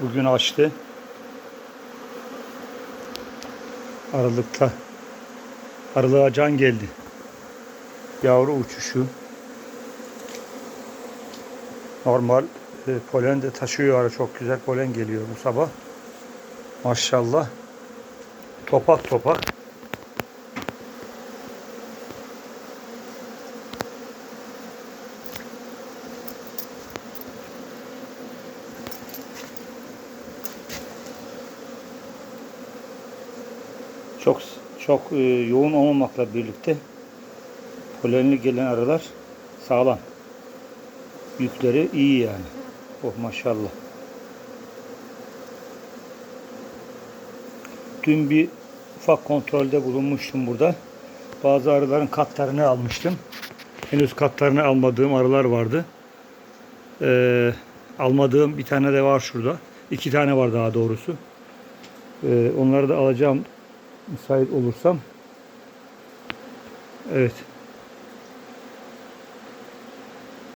Bugün açtı. Aralıkta. Aralığa can geldi. Yavru uçuşu. Normal e, polen de taşıyor. Ara çok güzel polen geliyor bu sabah. Maşallah. Topak topak. Çok çok e, yoğun olmamakla birlikte polenli gelen arılar sağlam. Yükleri iyi yani. Oh maşallah. Dün bir ufak kontrolde bulunmuştum burada. Bazı arıların katlarını almıştım. Henüz katlarını almadığım arılar vardı. Ee, almadığım bir tane de var şurada. İki tane var daha doğrusu. Ee, onları da alacağım müsait olursam. Evet.